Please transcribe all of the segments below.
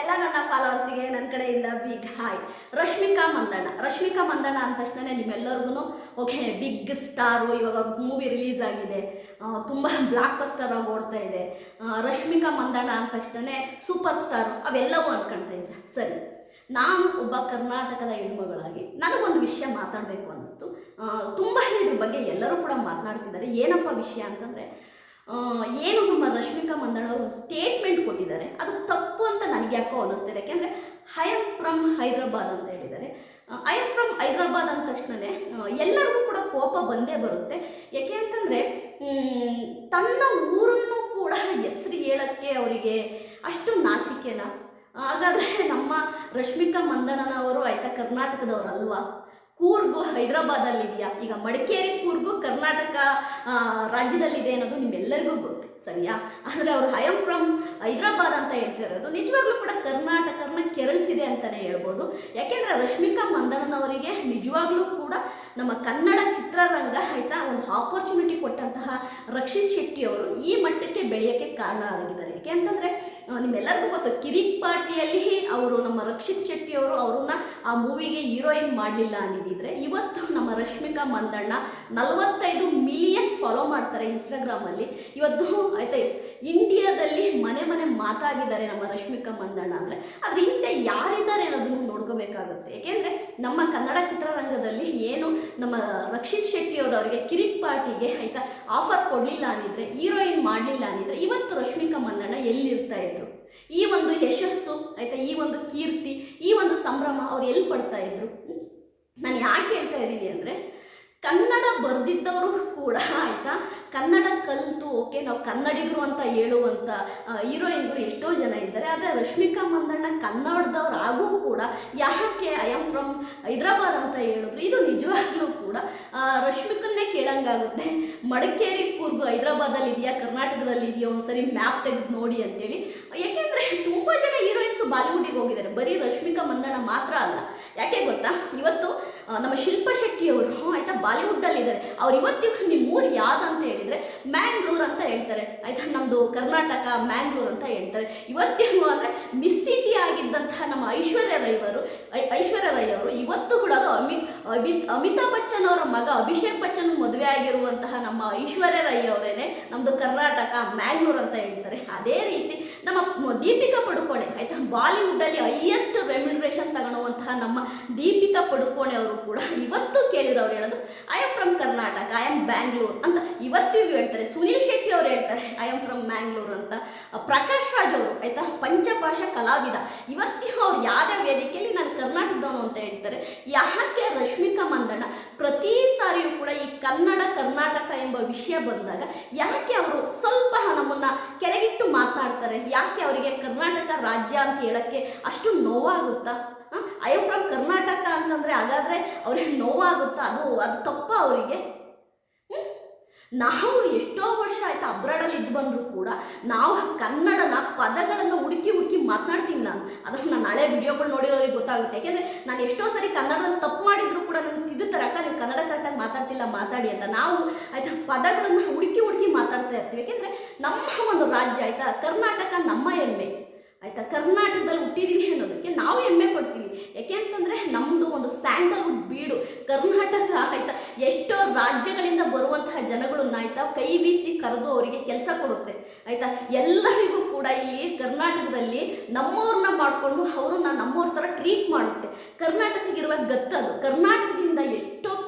ಎಲ್ಲ ನನ್ನ ಫಾಲೋವರ್ಸಿಗೆ ನನ್ನ ಕಡೆಯಿಂದ ಬಿಗ್ ಹಾಯ್ ರಶ್ಮಿಕಾ ಮಂದಣ್ಣ. ರಶ್ಮಿಕಾ ಮಂದಣ್ಣ ಅಂದ ತಕ್ಷಣ ನಿಮ್ಮೆಲ್ಲರಿಗೂ ಓಕೆ ಬಿಗ್ ಸ್ಟಾರು ಇವಾಗ ಮೂವಿ ರಿಲೀಸ್ ಆಗಿದೆ. ತುಂಬ ಬ್ಲಾಕ್ ಬಸ್ಟರ್ ಆಗಿ ಓಡ್ತಾ ಇದೆ. ರಶ್ಮಿಕಾ ಮಂದಣ್ಣ ಅಂದ ತಕ್ಷಣ ಸೂಪರ್ ಸ್ಟಾರು ಅವೆಲ್ಲವೂ ಅನ್ಕೊಳ್ತಾ ಇದ್ರೆ. ಸರಿ, ನಾನು ಒಬ್ಬ ಕರ್ನಾಟಕದ ಹೆಣ್ಮಗಳಾಗಿ ನನಗೊಂದು ವಿಷಯ ಮಾತಾಡಬೇಕು ಅನ್ನಿಸ್ತು. ತುಂಬ ಇದ್ರ ಬಗ್ಗೆ ಎಲ್ಲರೂ ಕೂಡ ಮಾತನಾಡ್ತಿದ್ದಾರೆ. ಏನಪ್ಪ ವಿಷಯ ಅಂತಂದರೆ ಏನು ನಮ್ಮ ರಶ್ಮಿಕಾ ಮಂದಣ್ಣ ಅವರು ಸ್ಟೇಟ್ಮೆಂಟ್ ಕೊಟ್ಟಿದ್ದಾರೆ, ಅದು ತಪ್ಪು ಅಂತ ನನಗೆ ಯಾಕೋ ಅನ್ನಿಸ್ತಿದೆ. ಯಾಕೆಂದರೆ ಐ ಆಮ್ ಫ್ರಮ್ ಹೈದ್ರಾಬಾದ್ ಅಂತ ಹೇಳಿದ್ದಾರೆ. ಐ ಆಮ್ ಫ್ರಮ್ ಹೈದ್ರಾಬಾದ್ ಅಂದ ತಕ್ಷಣವೇ ಎಲ್ಲರಿಗೂ ಕೂಡ ಕೋಪ ಬಂದೇ ಬರುತ್ತೆ. ಯಾಕೆ ಅಂತಂದರೆ ತನ್ನ ಊರನ್ನು ಕೂಡ ಹೆಸರು ಹೇಳೋಕ್ಕೆ ಅವರಿಗೆ ಅಷ್ಟು ನಾಚಿಕೆನಾ? ಹಾಗಾದರೆ ನಮ್ಮ ರಶ್ಮಿಕಾ ಮಂದಣ್ಣನವರು ಆಯಿತಾ ಕರ್ನಾಟಕದವರಲ್ವಾ? ಕೂರ್ಗು ಹೈದರಾಬಾದಲ್ಲಿದೆಯಾ? ಈಗ ಮಡಿಕೇರಿ, ಕೂರ್ಗು, ಕರ್ನಾಟಕ ರಾಜ್ಯದಲ್ಲಿದೆ ಅನ್ನೋದು ನಿಮ್ಮೆಲ್ಲರಿಗೂ ಗೊತ್ತು, ಸರಿಯಾ? ಆದರೆ ಅವರು ಐ ಆಮ್ ಫ್ರಮ್ ಹೈದರಾಬಾದ್ ಅಂತ ಹೇಳ್ತಿರೋದು ನಿಜವಾಗ್ಲೂ ಕೂಡ ಕರ್ನಾಟಕನ ಕೆರಳಿಸಿದೆ ಅಂತಲೇ ಹೇಳ್ಬೋದು. ಯಾಕೆಂದರೆ ರಶ್ಮಿಕಾ ಮಂದಣ್ಣನವರಿಗೆ ನಿಜವಾಗ್ಲೂ ಕೂಡ ನಮ್ಮ ಕನ್ನಡ ಚಿತ್ರರಂಗ ಆಯಿತಾ ಒಂದು ಆಪರ್ಚುನಿಟಿ ಕೊಟ್ಟಂತಹ ರಕ್ಷಿತ್ ಶೆಟ್ಟಿ ಅವರು ಈ ಮಟ್ಟಕ್ಕೆ ಬೆಳೆಯೋಕ್ಕೆ ಕಾರಣ ಆಗಿದ್ದಾರೆ. ಯಾಕೆ ಅಂತಂದರೆ ನಿಮ್ಮೆಲ್ಲರಿಗೂ ಗೊತ್ತು, ಕಿರಿಕ್ ಪಾರ್ಟಿಯಲ್ಲಿ ಅವರು ನಮ್ಮ ರಕ್ಷಿತ್ ಶೆಟ್ಟಿ ಅವರು ಅವ್ರನ್ನ ಆ ಮೂವಿಗೆ ಹೀರೋಯಿನ್ ಮಾಡಲಿಲ್ಲ ಅಂದಿದ್ದಿದ್ರೆ ಇವತ್ತು ನಮ್ಮ ರಶ್ಮಿಕಾ ಮಂದಣ್ಣ ನಲವತ್ತೈದು ಮಿಲಿಯನ್ ಫಾಲೋ ಮಾಡ್ತಾರೆ ಇನ್ಸ್ಟಾಗ್ರಾಮಲ್ಲಿ. ಇವತ್ತು ಆಯ್ತಾ, ಇಂಡಿಯಾದಲ್ಲಿ ಮನೆ ಮನೆ ಮಾತಾಗಿದ್ದಾರೆ ನಮ್ಮ ರಶ್ಮಿಕಾ ಮಂದಣ್ಣ ಅಂದರೆ. ಅದ್ರ ಹಿಂದೆ ಯಾರಿದ್ದಾರೆ ಅನ್ನೋದನ್ನು ನೋಡ್ಕೋಬೇಕಾಗುತ್ತೆ. ಏಕೆಂದರೆ ನಮ್ಮ ಕನ್ನಡ ಚಿತ್ರರಂಗದಲ್ಲಿ ಏನು ನಮ್ಮ ರಕ್ಷಿತ್ ಶೆಟ್ಟಿ ಅವರು ಅವರಿಗೆ ಕಿರಿಕ್ ಪಾರ್ಟಿಗೆ ಆಯ್ತಾ, ಆಫರ್ ಕೊಡಲಿಲ್ಲ ಅಂದಿದ್ರೆ, ಹೀರೋಯಿನ್ ಮಾಡಲಿಲ್ಲ ಅಂದಿದ್ರೆ, ಇವತ್ತು ರಶ್ಮಿಕಾ ಮಂದಣ್ಣ ಎಲ್ಲಿರ್ತಾ ಇದ್ರು? ಈ ಒಂದು ಯಶಸ್ಸು, ಆಯಿತಾ, ಈ ಒಂದು ಕೀರ್ತಿ, ಈ ಒಂದು ಸಂಭ್ರಮ ಅವ್ರು ಎಲ್ಲಿ ಪಡ್ತಾ ಇದ್ರು? ನಾನು ಯಾಕೆ ಹೇಳ್ತಾ ಇದ್ದೀನಿ ಅಂದರೆ, ಕನ್ನಡ ಬರೆದಿದ್ದವರು ಕೂಡ, ಆಯಿತಾ ಕನ್ನಡ ಕಲಿತು ಓಕೆ ನಾವು ಕನ್ನಡಿಗರು ಅಂತ ಹೇಳುವಂಥ ಹೀರೋಯಿನ್ಗಳು ಎಷ್ಟೋ ಜನ ಇದ್ದಾರೆ. ಆದರೆ ರಶ್ಮಿಕಾ ಮಂದಣ್ಣ ಕನ್ನಡದವ್ರು ಆಗೂ ಕೂಡ, ಯಾಕೆ ಐ ಆಮ್ ಫ್ರಮ್ ಹೈದ್ರಾಬಾದ್ ಅಂತ ಹೇಳಿದ್ರು, ಇದು ನಿಜವಾಗ್ಲೂ ಕೂಡ ರಶ್ಮಿಕನ್ನೇ ಕೇಳಂಗಾಗುತ್ತೆ. ಮಡಿಕೇರಿ ಕೂರ್ಗು ಹೈದ್ರಾಬಾದಲ್ಲಿ ಇದೆಯಾ, ಕರ್ನಾಟಕದಲ್ಲಿ ಇದೆಯಾ, ಒಂದ್ಸರಿ ಮ್ಯಾಪ್ ತೆಗೆದು ನೋಡಿ ಅಂತೇಳಿ. ಯಾಕೆಂದರೆ ತುಂಬ ಜನ ಹೀರೋಯಿನ್ಸ್ ಬಾಲಿವುಡ್ಗೆ ಹೋಗಿದ್ದಾರೆ. ಬರೀ ರಶ್ಮಿಕಾ ಮಂದಣ್ಣ ಮಾತ್ರ ಅಲ್ಲ. ಯಾಕೆ ಗೊತ್ತಾ? ಇವತ್ತು ನಮ್ಮ ಶಿಲ್ಪ ಅವರು ಆಯ್ತಾ ಬಾಲಿವುಡ್ಡಲ್ಲಿದ್ದಾರೆ ಅವ್ರು ಇವತ್ತಿಗೂ ನಿಮ್ಮ ಊರು ಯಾವ್ದಂತ ಅಂತ ಹೇಳಿದರೆ ಮ್ಯಾಂಗ್ಳೂರ್ ಅಂತ ಹೇಳ್ತಾರೆ. ಆಯ್ತಾ? ನಮ್ಮದು ಕರ್ನಾಟಕ ಮ್ಯಾಂಗ್ಳೂರ್ ಅಂತ ಹೇಳ್ತಾರೆ. ಇವತ್ತೇನು ಅಂದ್ರೆ ಮಿಸ್ ಸಿಟಿ ಆಗಿದ್ದಂತಹ ನಮ್ಮ ಐಶ್ವರ್ಯ ರೈ ಅವರು ಐಶ್ವರ್ಯ ರೈ ಅವರು ಇವತ್ತು ಕೂಡ ಅದು ಅಮಿ ಅಮಿತ್, ಅಮಿತಾಬ್ ಬಚ್ಚನ್ ಅವರ ಮಗ ಅಭಿಷೇಕ್ ಬಚ್ಚನ್ ಮದುವೆ ಆಗಿರುವಂತಹ ನಮ್ಮ ಐಶ್ವರ್ಯ ರೈ ಅವರೇನೆ ನಮ್ಮದು ಕರ್ನಾಟಕ ಮ್ಯಾಂಗ್ಳೂರ್ ಅಂತ ಹೇಳ್ತಾರೆ. ಅದೇ ರೀತಿ ನಮ್ಮ ದೀಪಿಕಾ ಪಡುಕೋಣೆ, ಆಯ್ತಾ? ಬಾಲಿವುಡ್ಡಲ್ಲಿ ಹೈಯೆಸ್ಟ್ ರೆಮ್ಯುನರೇಷನ್ ನಮ್ಮ ದೀಪಿಕಾ ಪಡುಕೋಣೆ ಅವರು ಕೂಡ ಇವತ್ತು ಕೇಳಿದ್ರು, ಅವ್ರು ಹೇಳೋದು I am from Karnataka I am Bangalore ಅಂತ ಇವತ್ತಿಗೂ ಹೇಳ್ತಾರೆ. ಸುನೀಲ್ ಶೆಟ್ಟಿ ಅವರು ಹೇಳ್ತಾರೆ ಐ ಆಮ್ ಫ್ರಮ್ ಮ್ಯಾಂಗ್ಳೂರ್ ಅಂತ. ಪ್ರಕಾಶ್ ರಾಜ್ ಅವರು, ಆಯ್ತಾ, ಪಂಚಭಾಷಾ ಕಲಾವಿದ. ಇವತ್ತಿಗೂ ಅವ್ರು ಯಾವುದೇ ವೇದಿಕೆಯಲ್ಲಿ ನಾನು ಕರ್ನಾಟಕದವನು ಅಂತ ಹೇಳ್ತಾರೆ. ಯಾಕೆ ರಶ್ಮಿಕಾ ಮಂದಣ್ಣ ಪ್ರತಿ ಸಾರಿಯೂ ಕೂಡ ಈ ಕನ್ನಡ, ಕರ್ನಾಟಕ ಎಂಬ ವಿಷಯ ಬಂದಾಗ ಯಾಕೆ ಅವರು ಸ್ವಲ್ಪ ನಮ್ಮನ್ನ ಕೆಳಗಿಟ್ಟು ಮಾತಾಡ್ತಾರೆ ಯಾಕೆ ಅವರಿಗೆ ಕರ್ನಾಟಕ ರಾಜ್ಯ ಅಂತ ಹೇಳಕ್ಕೆ ಅಷ್ಟು ನೋವಾಗುತ್ತಾ? ಐ ಆಮ್ ಫ್ರಮ್ ಕರ್ನಾಟಕ ಅಂತಂದರೆ ಹಾಗಾದರೆ ಅವ್ರಿಗೆ ನೋವಾಗುತ್ತಾ? ಅದು ಅದು ತಪ್ಪ ಅವರಿಗೆ? ನಾವು ಎಷ್ಟೋ ವರ್ಷ ಆಯ್ತು ಅಬ್ರಾಡಲ್ಲಿ ಇದ್ದು ಬಂದರೂ ಕೂಡ ನಾವು ಕನ್ನಡನ ಪದಗಳನ್ನು ಹುಡುಕಿ ಹುಡುಕಿ ಮಾತನಾಡ್ತೀನಿ ನಾನು. ಅದಕ್ಕೆ ನಾನು ಹಳೆ ವಿಡಿಯೋಗಳು ನೋಡಿರೋರಿಗೆ ಗೊತ್ತಾಗುತ್ತೆ. ಯಾಕೆಂದರೆ ನಾನು ಎಷ್ಟೋ ಸರಿ ಕನ್ನಡದಲ್ಲಿ ತಪ್ಪು ಮಾಡಿದರೂ ಕೂಡ ನಾನು ಇದು ಅಕ್ಕ ನೀವು ಕನ್ನಡ ಕರೆಕ್ಟಾಗಿ ಮಾತಾಡ್ತಿಲ್ಲ, ಮಾತಾಡಿ ಅಂತ. ನಾವು ಆಯ್ತಾ ಪದಗಳನ್ನು ಹುಡುಕಿ ಹುಡುಕಿ ಮಾತಾಡ್ತಾ ಇರ್ತೀವಿ. ಯಾಕೆಂದರೆ ನಮ್ಮ ಒಂದು ರಾಜ್ಯ ಆಯಿತಾ? ಕರ್ನಾಟಕ ನಮ್ಮ ಹೆಮ್ಮೆ. ಆಯ್ತಾ? ಕರ್ನಾಟಕದಲ್ಲಿ ಹುಟ್ಟಿದೀವಿ ಅನ್ನೋದಕ್ಕೆ ನಾವು ಹೆಮ್ಮೆ ಪಡ್ತೀವಿ. ಯಾಕೆ ಅಂತಂದ್ರೆ ನಮ್ಮದು ಒಂದು ಸ್ಯಾಂಡಲ್ವುಡ್ ಬೀಡು. ಕರ್ನಾಟಕ ಆಯ್ತಾ? ಎಷ್ಟೋ ರಾಜ್ಯಗಳಿಂದ ಬರುವಂತಹ ಜನಗಳನ್ನ ಆಯ್ತಾ ಕೈ ಬೀಸಿ ಕರೆದು ಅವರಿಗೆ ಕೆಲಸ ಕೊಡುತ್ತೆ. ಆಯ್ತಾ? ಎಲ್ಲರಿಗೂ ಕೂಡ ಇಲ್ಲಿ ಕರ್ನಾಟಕದಲ್ಲಿ ನಮ್ಮವ್ರನ್ನ ಮಾಡಿಕೊಂಡು ಅವ್ರನ್ನ ನಮ್ಮವ್ರ ಥರ ಟ್ರೀಟ್ ಮಾಡುತ್ತೆ. ಕರ್ನಾಟಕಕ್ಕಿರುವ ಗತ್ತದು. ಕರ್ನಾಟಕದಿಂದ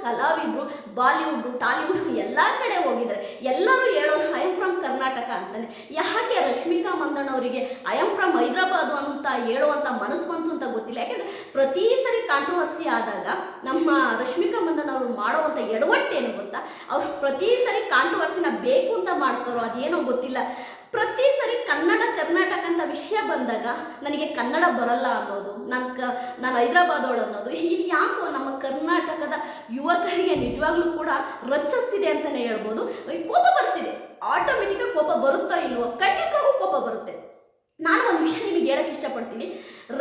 ಕಲಾವಿದರು ಬಾಲಿವುಡ್ ಟಾಲಿವುಡ್ ಎಲ್ಲ ಕಡೆ ಹೋಗಿದ್ದಾರೆ. ಎಲ್ಲರೂ ಹೇಳೋದು ಐ ಆಮ್ ಫ್ರಮ್ ಕರ್ನಾಟಕ ಅಂತಾನೆ. ಯಾಕೆ ರಶ್ಮಿಕಾ ಮಂದಣ್ಣ ಅವರಿಗೆ ಐ ಆಮ್ ಫ್ರಮ್ ಹೈದರಾಬಾದ್ ಅಂತ ಹೇಳುವಂಥ ಮನಸ್ಸು ಬಂತು ಅಂತ ಗೊತ್ತಿಲ್ಲ. ಯಾಕೆಂದರೆ ಪ್ರತಿ ಸರಿ ಕಾಂಟ್ರವರ್ಸಿ ಆದಾಗ ನಮ್ಮ ರಶ್ಮಿಕಾ ಮಂದಣ್ಣ ಅವರು ಮಾಡುವಂಥ ಎಡವಟ್ಟೇನು ಗೊತ್ತಾ? ಅವ್ರು ಪ್ರತಿ ಸರಿ ಕಾಂಟ್ರವರ್ಸಿನ ಬೇಕು ಅಂತ ಮಾಡ್ತಾರೋ ಅದೇನೋ ಗೊತ್ತಿಲ್ಲ. ಪ್ರತಿ ಸರಿ ಕನ್ನಡ, ಕರ್ನಾಟಕ ಅಂತ ವಿಷಯ ಬಂದಾಗ ನನಗೆ ಕನ್ನಡ ಬರಲ್ಲ ಅನ್ನೋದು, ನಾನು ಕ, ನಾನು ಹೈದ್ರಾಬಾದೋಳು ಅನ್ನೋದು ಇದು ಯಾಕೋ ನಮ್ಮ ಕರ್ನಾಟಕದ ಯುವಕರಿಗೆ ನಿಜವಾಗ್ಲೂ ಕೂಡ ರಚಿಸಿದೆ ಅಂತಲೇ ಹೇಳ್ಬೋದು. ಕೋಪ ಬರೆಸಿದೆ. ಆಟೋಮೆಟಿಕಾಗಿ ಕೋಪ ಬರುತ್ತಾ ಇಲ್ವೋ, ಖಂಡಿತವಾಗೂ ಕೋಪ ಬರುತ್ತೆ. ನಾನು ಒಂದು ವಿಷಯ ನಿಮಗೆ ಹೇಳಕ್ಕೆ ಇಷ್ಟಪಡ್ತೀನಿ.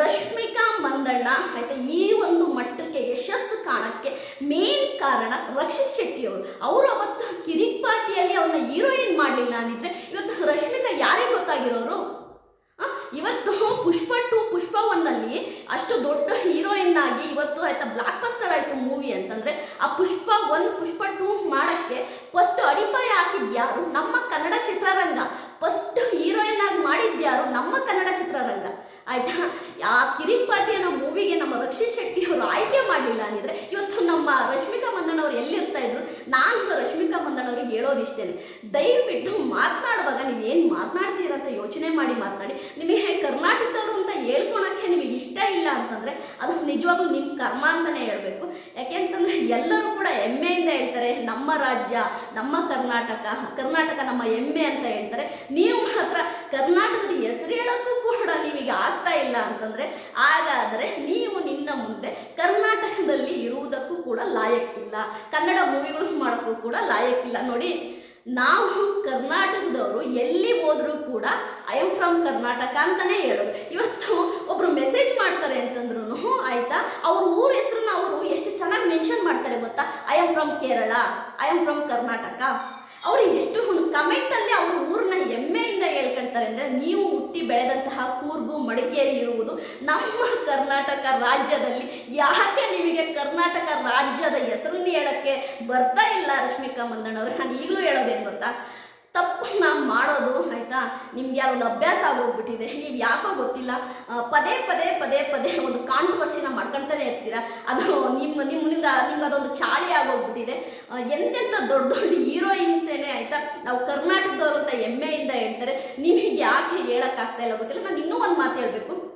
ರಶ್ಮಿಕಾ ಮಂದಣ್ಣ, ಆಯ್ತಾ, ಈ ಒಂದು ಮಟ್ಟಕ್ಕೆ, ಯಶಸ್ಸು ಕಾಣಕ್ಕೆ ಮೇನ್ ಕಾರಣ ರಕ್ಷಿತ್ ಶೆಟ್ಟಿ ಅವರು. ಅವರು ಅವತ್ತು ಕಿರಿಕ್ ಪಾರ್ಟಿಯಲ್ಲಿ ಅವನ್ನ ಹೀರೋಯಿನ್ ಮಾಡಲಿಲ್ಲ ಅಂದಿದ್ರೆ ಇವತ್ತು ರಶ್ಮಿಕಾ ಯಾರೇ ಗೊತ್ತಾಗಿರೋರು? ಇವತ್ತು ಪುಷ್ಪ ಟು, ಪುಷ್ಪ ಒನ್ನಲ್ಲಿ ಅಷ್ಟು ದೊಡ್ಡ ಹೀರೋಯಿನ್ ಆಗಿ ಇವತ್ತು, ಆಯ್ತಾ ಬ್ಲಾಕ್ ಆಯಿತು ಮೂವಿ ಅಂತಂದರೆ, ಆ ಪುಷ್ಪ ಒನ್ ಪುಷ್ಪ ಟೂ ಮಾಡೋಕ್ಕೆ ಫಸ್ಟ್ ಅಡಿಪಾಯ ಹಾಕಿದ್ಯಾರು ನಮ್ಮ ಕನ್ನಡ ಚಿತ್ರರಂಗ. ಫಸ್ಟ್ ಹೀರೋಯಿನ್ ಆಗಿ ಮಾಡಿದ್ಯಾರು ನಮ್ಮ ಕನ್ನಡ ಚಿತ್ರರಂಗ. ಆಯ್ತಾ ಆ ಕಿರಿಕ್ ಅನ್ನೋ ಮೂವಿಗೆ ನಮ್ಮ ರಕ್ಷಿತ್ ಶೆಟ್ಟಿ ಅವರು ಆಯ್ಕೆ ಮಾಡಲಿಲ್ಲ ಅಂದಿದ್ರೆ ಇವತ್ತು ನಮ್ಮ ರಶ್ಮಿಕಾ ಮಂದಣ್ಣ ಅವ್ರು ಎಲ್ಲಿರ್ತಾ ಇದ್ರು ನಾನು ರಶ್ಮಿಕಾ ಮಂದಣ್ಣ ಅವ್ರಿಗೆ ಹೇಳೋದಿಷ್ಟೇನೆ ದಯವಿಟ್ಟು ಮಾತನಾಡುವಾಗ ನೀವು ಏನು ಮಾತನಾಡ್ತೀರ ಅಂತ ಯೋಚನೆ ಮಾಡಿ ಮಾತನಾಡಿ. ನಿಮಗೆ ಕರ್ನಾಟಕದವರು ಅಂತ ಹೇಳ್ಕೊಳಕ್ಕೆ ನಿಮಗೆ ಇಷ್ಟ ಇಲ್ಲ ಅಂತಂದರೆ ಅದು ನಿಜವಾಗ್ಲೂ ನಿಮ್ಮ ಕರ್ಮ ಅಂತಲೇ ಹೇಳಬೇಕು. ಯಾಕೆಂತಂದರೆ ಎಲ್ಲರೂ ಕೂಡ ಹೆಮ್ಮೆಯಿಂದ ಹೇಳ್ತಾರೆ, ನಮ್ಮ ರಾಜ್ಯ, ನಮ್ಮ ಕರ್ನಾಟಕ ಕರ್ನಾಟಕ ನಮ್ಮ ಹೆಮ್ಮೆ ಅಂತ ಹೇಳ್ತಾರೆ. ನೀವು ಮಾತ್ರ ಕರ್ನಾಟಕದ ಹೆಸರು ಹೇಳೋಕ್ಕೂ ಕೂಡ ನಿಮಗೆ ಆಗ್ತಾ ಇಲ್ಲ ಅಂತಂದರೆ, ಹಾಗಾದರೆ ನೀವು ನಿನ್ನ ಮುಂದೆ ಕರ್ನಾಟಕದಲ್ಲಿ ಇರುವುದಕ್ಕೂ ಕೂಡ ಲಾಯಕ್ಕಿಲ್ಲ. ಕನ್ನಡ ಮೂವಿಗಳು ಮಾಡೋಕ್ಕೂ ಕೂಡ ಲಾಯಕ್ಕಿಲ್ಲ. ನೋಡಿ ನಾವು ಕರ್ನಾಟಕದವರು ಎಲ್ಲಿ ಹೋದರೂ ಕೂಡ ಐ ಆಮ್ ಫ್ರಮ್ ಕರ್ನಾಟಕ ಅಂತಲೇ ಹೇಳೋದು. ಇವತ್ತು ಒಬ್ಬರು ಮೆಸೇಜ್ ಮಾಡ್ತಾರೆ ಅಂತಂದ್ರೂ ಆಯಿತಾ? ಅವ್ರ ಊರ ಹೆಸರನ್ನ ಅವರು ಎಷ್ಟು ಚೆನ್ನಾಗಿ ಮೆನ್ಷನ್ ಮಾಡ್ತಾರೆ ಗೊತ್ತಾ? I am from Kerala I am from Karnataka. ಅವರು ಎಷ್ಟು ಒಂದು ಕಮೆಂಟಲ್ಲಿ ಅವ್ರ ಊರನ್ನ ಹೆಮ್ಮೆಯಿಂದ ಹೇಳ್ಕೊಳ್ತಾರೆ ಅಂದರೆ, ನೀವು ಹುಟ್ಟಿ ಬೆಳೆದಂತಹ ಕೂರ್ಗು, ಮಡಿಕೇರಿ ಇರುವುದು ನಮ್ಮ ಕರ್ನಾಟಕ ರಾಜ್ಯದಲ್ಲಿ. ಯಾಕೆ ನಿಮಗೆ ಕರ್ನಾಟಕ ರಾಜ್ಯದ ಹೆಸರನ್ನು ಹೇಳೋಕ್ಕೆ ಬರ್ತಾ ಇಲ್ಲ ರಶ್ಮಿಕಾ ಮಂದಣ್ಣವ್ರೆ ನಾನು ಈಗಲೂ ಹೇಳೋದೇನು ಗೊತ್ತಾ? ತಪ್ಪು ನಾವು ಮಾಡೋದು, ಆಯಿತಾ? ನಿಮ್ಗೆ ಯಾವ್ದು ಅಭ್ಯಾಸ ಆಗೋಗ್ಬಿಟ್ಟಿದೆ, ನೀವು ಯಾಕೋ ಗೊತ್ತಿಲ್ಲ? ಪದೇ ಪದೇ ಪದೇ ಪದೇ ಒಂದು ಕಾಂಟ್ರವರ್ಸಿನ ಮಾಡ್ಕೊಳ್ತಾನೆ ಇರ್ತೀರ? ಅದು ನಿಮ್ಮ ನಿಮ್ಮ, ನಿಮ್ಗೆ ನಿಮ್ಗೆ ಅದೊಂದು ಚಾಳಿ ಆಗೋಗ್ಬಿಟ್ಟಿದೆ. ಎಂತೆಂಥ ದೊಡ್ಡ ದೊಡ್ಡ ಹೀರೋಯಿನ್ಸೇನೆ, ಆಯಿತಾ? ನಾವು ಕರ್ನಾಟಕದವರು ಅಂತ ಹೆಮ್ಮೆಯಿಂದ ಹೇಳ್ತಾರೆ. ನಿಮಗೆ ಯಾಕೆ ಹೇಳೋಕ್ಕಾಗ್ತಾ ಇಲ್ಲ ಗೊತ್ತಿಲ್ಲ? ನಾನು ಇನ್ನೂ ಒಂದು ಮಾತು ಹೇಳಬೇಕು.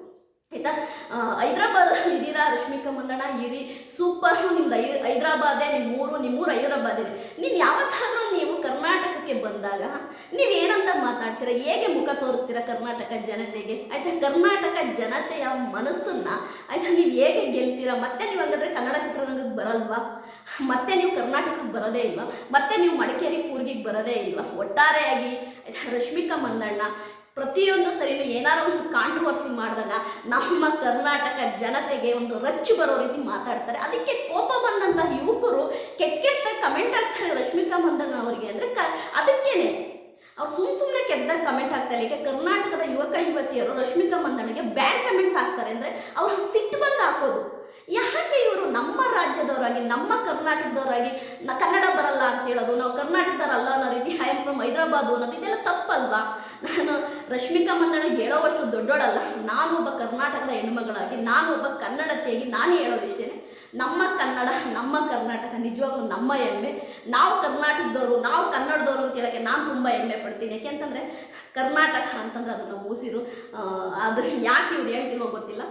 ಆಯ್ತಾ? ಹೈದ್ರಾಬಾದ್ ಹೈದ್ರಾಬಾದಲ್ಲಿ ಇದ್ದೀರಾ? ರಶ್ಮಿಕಾ ಮಂದಣ್ಣ, ಇರಿ. ಸೂಪರ್. ನಿಮ್ದು ಐ ಹೈದ್ರಾಬಾದೇ ನಿಮ್ಮೂರು ನಿಮ್ಮೂರು ಹೈದ್ರಾಬಾದೇ ನೀವು ಯಾವತ್ತಾದರೂ ನೀವು ಕರ್ನಾಟಕಕ್ಕೆ ಬಂದಾಗ, ನೀವು ಏನಂತ ಮಾತಾಡ್ತೀರಾ? ಹೇಗೆ ಮುಖ ತೋರಿಸ್ತೀರಾ ಕರ್ನಾಟಕ ಜನತೆಗೆ? ಆಯ್ತಾ, ಕರ್ನಾಟಕ ಜನತೆಯ ಮನಸ್ಸನ್ನ, ಆಯ್ತಾ, ನೀವು ಹೇಗೆ ಗೆಲ್ತೀರಾ? ಮತ್ತೆ ನೀವು ಹಂಗಂದ್ರೆ ಕನ್ನಡ ಚಿತ್ರರಂಗಕ್ಕೆ ಬರಲ್ವಾ? ಮತ್ತೆ ನೀವು ಕರ್ನಾಟಕಕ್ಕೆ ಬರೋದೇ ಇಲ್ವಾ? ಮತ್ತೆ ನೀವು ಮಡಿಕೇರಿ ಕೂರ್ಗಿಗೆ ಬರೋದೇ ಇಲ್ವಾ? ಒಟ್ಟಾರೆಯಾಗಿ ರಶ್ಮಿಕಾ ಮಂದಣ್ಣ ಪ್ರತಿಯೊಂದು ಸರಿನೂ ಏನಾರು ಒಂದು ಕಾಂಟ್ರವರ್ಸಿ ಮಾಡಿದಾಗ ನಮ್ಮ ಕರ್ನಾಟಕ ಜನತೆಗೆ ಒಂದು ರಚ್ಚು ಬರೋ ರೀತಿ ಮಾತಾಡ್ತಾರೆ. ಅದಕ್ಕೆ ಕೋಪ ಬಂದಂತ ಯುವಕರು ಕೆಟ್ಟ ಕೆಟ್ಟ ಕಮೆಂಟ್ ಹಾಕ್ತಾರೆ ರಶ್ಮಿಕಾ ಮಂದಣ್ಣ ಅವರಿಗೆ. ಅಂದರೆ ಕ, ಅದಕ್ಕೇನೆ. ಅವ್ರು ಸುಮ್ ಸುಮ್ಮನೆ ಕೆಟ್ಟದಾಗ ಕಮೆಂಟ್ ಹಾಕ್ತಾರೆ. ಈಗ ಕರ್ನಾಟಕದ ಯುವಕ ಯುವತಿಯರು ರಶ್ಮಿಕಾ ಮಂದಣ್ಣಗೆ ಬ್ಯಾಡ್ ಕಮೆಂಟ್ಸ್ ಹಾಕ್ತಾರೆ. ಅಂದರೆ ಅವ್ರು ಸಿಟ್ಟು ಬಂದು ಹಾಕೋದು. ಯಾಕೆ ಇವರು ನಮ್ಮ ರಾಜ್ಯದವರಾಗಿ, ನಮ್ಮ ಕರ್ನಾಟಕದವರಾಗಿ ಕನ್ನಡ ಬರಲ್ಲ ಅಂತ ಹೇಳೋದು. ನಾವು ಕರ್ನಾಟಕದವರಲ್ಲ ಅನ್ನೋ ರೀತಿ ಐ ಆಮ್ ಫ್ರಮ್ ಹೈದ್ರಾಬಾದು ಅನ್ನೋದು, ಇದೆಲ್ಲ ತಪ್ಪಲ್ವಾ? ನಾನು ರಶ್ಮಿಕಾ ಮಂದಣ್ಣ ಹೇಳೋವಷ್ಟು ದೊಡ್ಡೋಳಲ್ಲ. ನಾನು ಒಬ್ಬ ಕರ್ನಾಟಕದ ಹೆಣ್ಮಗಳಾಗಿ ನಾನು ಒಬ್ಬ ಕನ್ನಡತೆಯಾಗಿ ನಾನು ಹೇಳೋದಿಷ್ಟೇ ನಮ್ಮ ಕನ್ನಡ, ನಮ್ಮ ಕರ್ನಾಟಕ, ನಿಜವಾಗ್ಲೂ ನಮ್ಮ ಹೆಮ್ಮೆ. ನಾವು ಕರ್ನಾಟಕದವರು, ನಾವು ಕನ್ನಡದವರು ಅಂತ ಹೇಳೋಕ್ಕೆ ನಾನು ತುಂಬ ಹೆಮ್ಮೆ ಪಡ್ತೀನಿ. ಯಾಕೆಂತಂದರೆ ಕರ್ನಾಟಕ ಅಂತಂದ್ರೆ ಅದು ನಮ್ಮ ಉಸಿರು. ಅದು ಯಾಕೆ ಇವ್ರು ಹೇಳ್ತಿರೋ ಗೊತ್ತಿಲ್ಲ.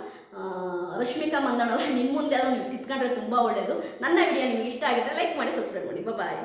ರಶ್ಮಿಕಾ ಮಂದಣ್ಣ ಅವರು ನಿಮ್ಮ ಮುಂದೆ ಆದರೂ ನೀವು ತಿತ್ಕೊಂಡ್ರೆ ತುಂಬ ಒಳ್ಳೆಯದು ನನ್ನ ವಿಡಿಯೋ ನಿಮಗೆ ಇಷ್ಟ ಆಗಿದ್ರೆ ಲೈಕ್ ಮಾಡಿ ಸಬ್ಸ್ಕ್ರೈಬ್ ಮಾಡಿ. ಬಾಯ್